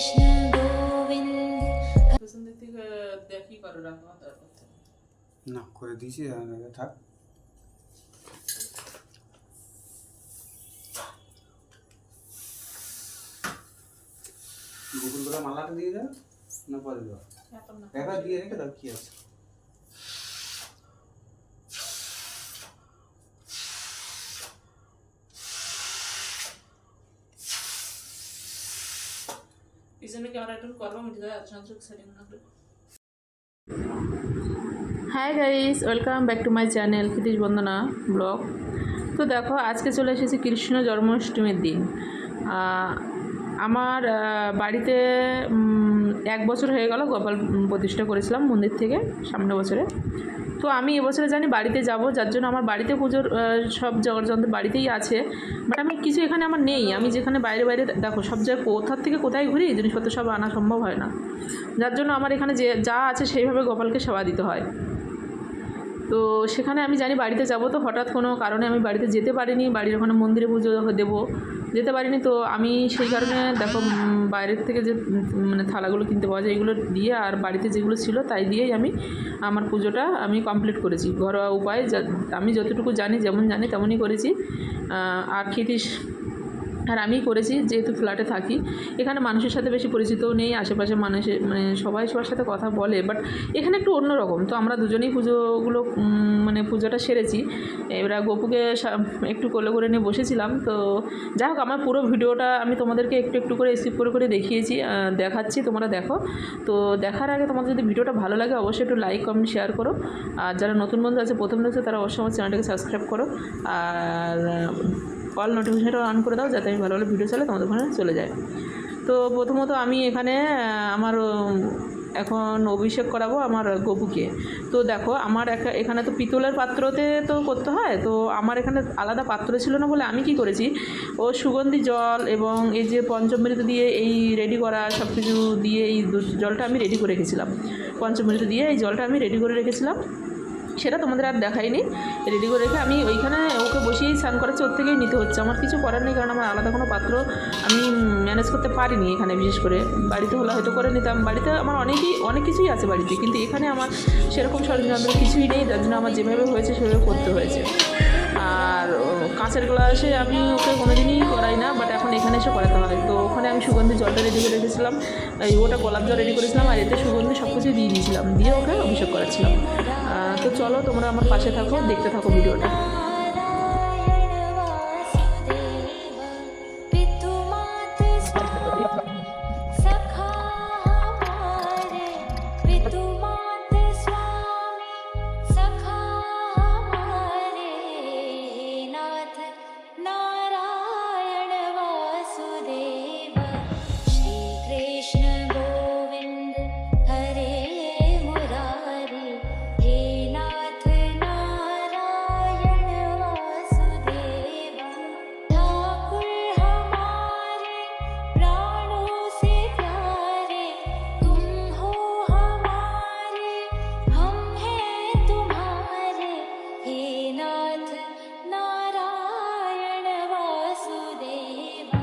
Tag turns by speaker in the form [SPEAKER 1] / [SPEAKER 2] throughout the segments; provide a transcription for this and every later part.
[SPEAKER 1] কৃষ্ণ
[SPEAKER 2] না করে দিয়েছি থাক। গোকুলগুলো মালাটা দিয়ে দাও না পরে
[SPEAKER 1] দেওয়া
[SPEAKER 2] একবার দিয়ে রেখে দাও কি আছে?
[SPEAKER 1] সেটিং না। করে
[SPEAKER 3] hi guys welcome back to my channel Kshitish Bandana blog তো দেখো, আজকে চলে এসেছি কৃষ্ণ জন্মাষ্টমীর দিন। আমার বাড়িতে এক বছর হয়ে গেল গোপাল প্রতিষ্ঠা করেছিলাম মন্দির থেকে, সামনে বছরে। তো আমি এবছরে জানি বাড়িতে যাব, যার জন্য আমার বাড়িতে পুজোর সব জগরযন্ত্র বাড়িতেই আছে। বাট আমি কিছু এখানে আমার নেই। আমি যেখানে বাইরে বাইরে দেখো, সব জায়গায় কোথার থেকে কোথায় ঘুরি জিনিসপত্র সব আনা সম্ভব হয় না। যার জন্য আমার এখানে যে, যা আছে সেইভাবে গোপালকে সেবা দিতে হয়। তো সেখানে আমি জানি বাড়িতে যাব, তো হঠাৎ কোনো কারণে আমি বাড়িতে যেতে পারিনি, বাড়ির ওখানে মন্দিরে পুজো দেবো, যেতে পারিনি, তো আমি সেই কারণে দেখো বাইরের থেকে যে মানে থালাগুলো কিনতে পাওয়া যায়, এগুলো দিয়ে আর বাড়িতে যেগুলো ছিল তাই দিয়েই আমি আমার পুজোটা আমি কমপ্লিট করেছি। ঘরোয়া উপায় আমি যতটুকু জানি, যেমন জানি, তেমনই করেছি। আর ক্ষিতিশ আর আমি করেছি, যেহেতু ফ্ল্যাটে থাকি। এখানে মানুষের সাথে বেশি পরিচিতও নেই, আশেপাশে মানুষের মানে সবাই সবার সাথে কথা বলে বাট এখানে একটু অন্যরকম তো আমরা দুজনেই পুজোগুলো মানে পুজোটা সেরেছি। এবার গপুকে একটু কোলে করে নিয়ে বসেছিলাম। তো যাই হোক, আমার পুরো ভিডিওটা আমি তোমাদেরকে একটু একটু করে স্কিপ করে করে দেখিয়েছি দেখাচ্ছি, তোমরা দেখো। তো দেখার আগে তোমাদের যদি ভিডিওটা ভালো লাগে, অবশ্যই একটু লাইক কমেন্ট শেয়ার করো। আর যারা নতুন বন্ধু আছে, প্রথম দেখছ, তারা অবশ্যই আমার চ্যানেলটাকে সাবস্ক্রাইব করো। আর অল নোটিফিকেশনটা অন করে দাও, যাতে আমি ভালো ভালো ভিডিও চালে তোমাদের ওখানে চলে যায়। তো প্রথমত আমি এখানে আমার এখন অভিষেক করাবো আমার গপুকে। তো দেখো, আমার এখানে তো পিতলের পাত্রতে তো করতে হয়, তো আমার এখানে আলাদা পাত্র ছিল না বলে আমি কি করেছি, ও সুগন্ধি জল এবং এই যে পঞ্চমৃত দিয়ে এই রেডি করা সব কিছু দিয়ে এই জলটা আমি রেডি করে রেখেছিলাম। পঞ্চমৃত দিয়ে এই জলটা আমি রেডি করে রেখেছিলাম। সেটা তোমাদের আর দেখাইনি। রেডি করে রেখে আমি ওইখানে ওকে বসিয়েই স্নান করাচ্ছি ওর থেকেই নিতে হচ্ছে। আমার কিছু করার নেই, কারণ আমার আলাদা কোনো পাত্র আমি ম্যানেজ করতে পারিনি এখানে বিশেষ করে। বাড়িতে হলে হয়তো করে নিতাম। বাড়িতে আমার অনেকই, অনেক কিছুই আছে বাড়িতে, কিন্তু এখানে আমার সেরকম সরঞ্জাম কিছুই নেই। যার জন্য আমার যেভাবে হয়েছে সেভাবে করতে হয়েছে। আর কাঁচের গ্লাসে আমি ওকে কোনোদিনই করাই না বাট এখন এখানে এসে করাতে হয় তো ওখানে আমি সুগন্ধি জলটা রেডি করে রেখেছিলাম। ওটা গোলাপ জল রেডি করেছিলাম, আর এতে সুগন্ধি সব কিছু দিয়ে দিয়েছিলাম, দিয়ে ওকে অভিষেক করাচ্ছিলাম। তো চলো তোমরা আমার পাশে থাকো, দেখতে থাকো ভিডিওটা।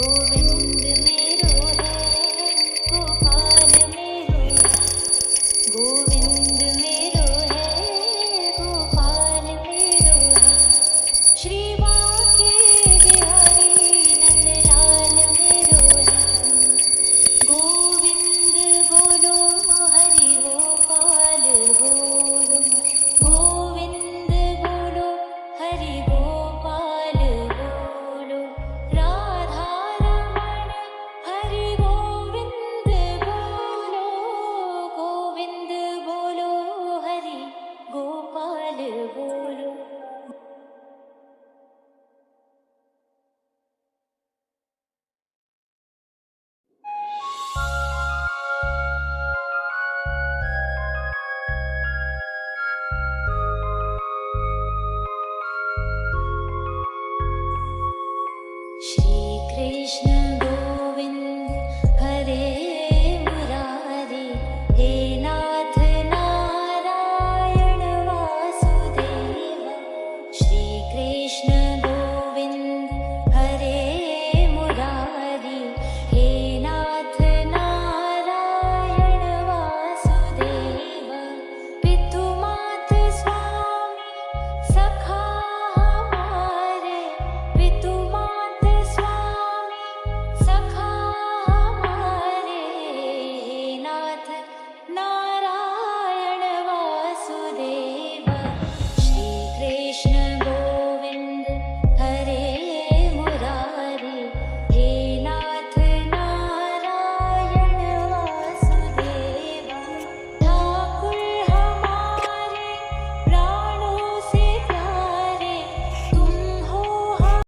[SPEAKER 4] moving